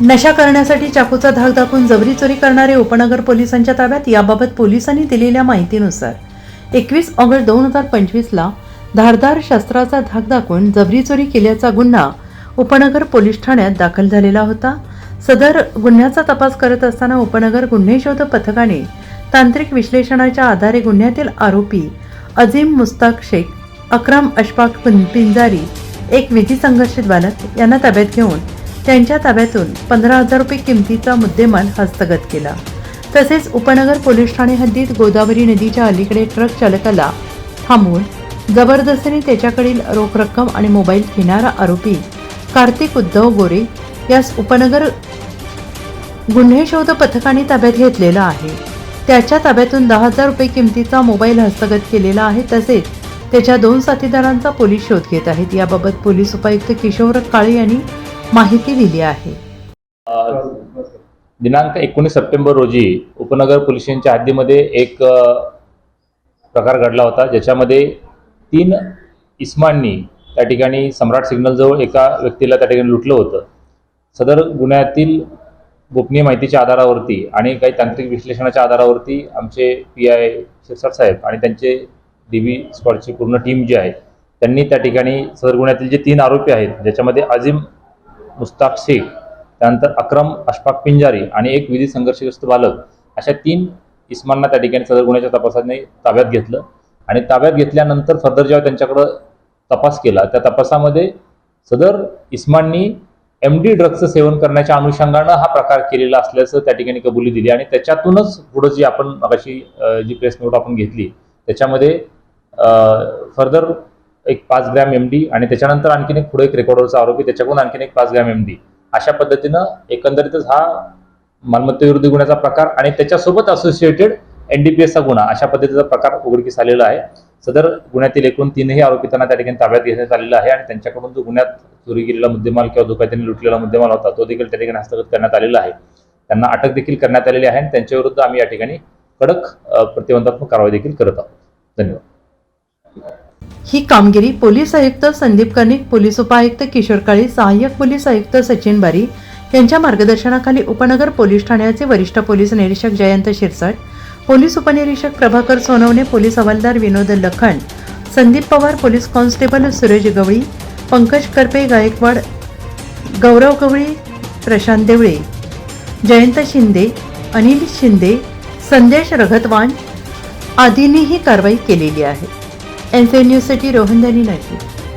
नशा करण्यासाठी चाकूचा धाक दाखवून जबरी चोरी करणारे उपनगर पोलिसांच्या ताब्यात याबाबत पोलिसांनी दिलेल्या माहितीनुसार एकवीस ऑगस्ट दोन हजार पंचवीसला धारदार शस्त्राचा धाक दाखवून जबरी चोरी केल्याचा गुन्हा उपनगर पोलीस ठाण्यात दाखल झालेला होता. सदर गुन्ह्याचा तपास करत असताना उपनगर गुन्हे शोध पथकाने तांत्रिक विश्लेषणाच्या आधारे गुन्ह्यातील आरोपी अझीम मुस्ताक शेख अक्रम अशफाक पिं- पिंजारी एक विधी संघर्षित बालक यांना ताब्यात घेऊन त्यांच्या ताब्यातून पंधरा हजार रुपये किमतीचा मुद्देमाल हस्तगत केला. तसेच उपनगर पोलीस ठाणे हद्दीत गोदावरी नदीच्या अलीकडे ट्रक चालकाला थांबवून जबरदस्तीने त्याच्याकडील रोख रक्कम आणि मोबाईल घेणारा आरोपी कार्तिक उद्धव गोरे यास उपनगर गुन्हे शोध पथकाने ताब्यात घेतलेला आहे. त्याच्या ताब्यातून दहा हजार रुपये किमतीचा मोबाईल हस्तगत केलेला आहे. तसेच त्याच्या दोन साथीदारांचा पोलीस शोध घेत आहेत. याबाबत पोलीस उपायुक्त किशोर काळे यांनी माहिती दिली आहे. दिनांक एकोणीस सप्टेंबर रोजी उपनगर पोलिसांच्या हद्दीमध्ये एक प्रकार घडला होता ज्याच्यामध्ये तीन इस्मांनी त्या ठिकाणी सम्राट सिग्नलजवळ एका व्यक्तीला त्या ठिकाणी लुटलं होतं. सदर गुन्ह्यातील गोपनीय माहितीच्या आधारावरती आणि काही तांत्रिक विश्लेषणाच्या आधारावरती आमचे पी आय शिरसाट साहेब आणि त्यांचे डी व्ही स्क्वॉडची पूर्ण टीम जी आहे त्यांनी त्या ठिकाणी सदर गुन्ह्यातील जे तीन आरोपी आहेत ज्याच्यामध्ये अजिम मुस्ताक शेख त्यानंतर अक्रम अशफाक पिंजारी आणि एक विधी संघर्षग्रस्त बालक अशा तीन इस्मांना त्या ठिकाणी सदर गुन्ह्याच्या तपासाने ताब्यात घेतलं आणि ताब्यात घेतल्यानंतर फर्दर जेव्हा त्यांच्याकडं तपास केला त्या तपासामध्ये सदर इस्मांनी एम डी ड्रग्जचं सेवन करण्याच्या अनुषंगानं हा प्रकार केलेला असल्याचं त्या ठिकाणी कबुली दिली आणि त्याच्यातूनच पुढं जी आपण मगाशी जी प्रेस नोट आपण घेतली त्याच्यामध्ये फर्दर एक पाच ग्रॅम एम डी आणि त्याच्यानंतर आणखीन एक पुढे एक रेकॉर्डरचा आरोपी त्याच्याकडून आणखीन एक पाच ग्रॅम एम डी अशा पद्धतीनं एकंदरीतच हा मालमत्तेविरुद्ध गुन्ह्याचा प्रकार आणि त्याच्यासोबत असोसिएटेड एन डी पी एसचा गुन्हा अशा पद्धतीचा प्रकार उघडकीस आलेला आहे. सदर गुन्ह्यातील एकूण तीनही आरोपितांना त्या ठिकाणी ताब्यात घेण्यात आलेला आहे आणि त्यांच्याकडून जो गुन्ह्यात चोरी केलेला मुद्देमाल किंवा जो काही त्यांनी लुटलेला मुद्देमाल होता तो देखील त्या ठिकाणी हस्तगत करण्यात आलेला आहे. त्यांना अटक देखील करण्यात आलेली आहे आणि त्यांच्याविरुद्ध आम्ही या ठिकाणी कडक प्रतिबंधात्मक कारवाई देखील करत आहोत. धन्यवाद. ही कामगिरी पोलीस आयुक्त संदीप कर्णिक पोलीस उपायुक्त किशोर काळे सहाय्यक पोलीस आयुक्त सचिन बारी यांच्या मार्गदर्शनाखाली उपनगर पोलीस ठाण्याचे वरिष्ठ पोलीस निरीक्षक जयंत शिरसाट पोलीस उपनिरीक्षक प्रभाकर सोनवणे पोलीस हवालदार विनोद लखन संदीप पवार पोलीस कॉन्स्टेबल सुरेश गवळी पंकज करपे गायकवाड गौरव गवळी प्रशांत देवळे जयंत शिंदे अनिल शिंदे संदेश रघतवान आदींनी ही कारवाई केलेली आहे. एनसीएन न्यूजसाठी रोहन दानी नाशिक